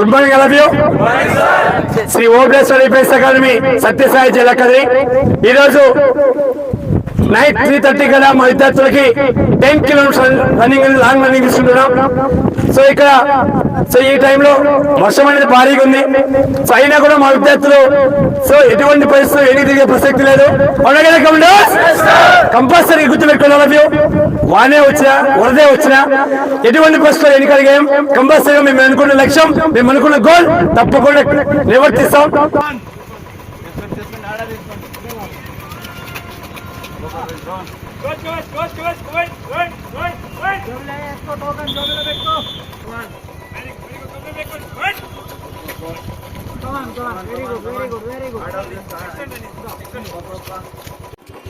Good morning all you Shri Obleshwari base academy Sathyasai జిల్లా కదిరి. ఈరోజు night three thirty కదా మా విద్యార్థులకి ten kilometres running long running తీసుకుంటున్నాం. సో ఇక్కడ సో ఈ టైంలో వర్షం అనేది భారీగా ఉంది. సో అయినా కూడా మా విద్యార్థులు సో ఎటువంటి పరిస్థితులు ఎన్ని దిగే ప్రసక్తి లేదు. కంపల్సరీ గుర్తుపెట్టుకోవాలి వ్యూ వానే వచ్చినా వరదే వచ్చినా ఎటువంటి పరిస్థితులు ఎన్నికడిగాం కంపల్సరీగా మేము అనుకున్న లక్ష్యం మేము అనుకున్న గోల్ తప్పకుండా నివర్తిస్తాం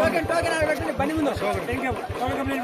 టోకెన్ టోకెన్ పెట్టండి. బండి ముందు. Token complete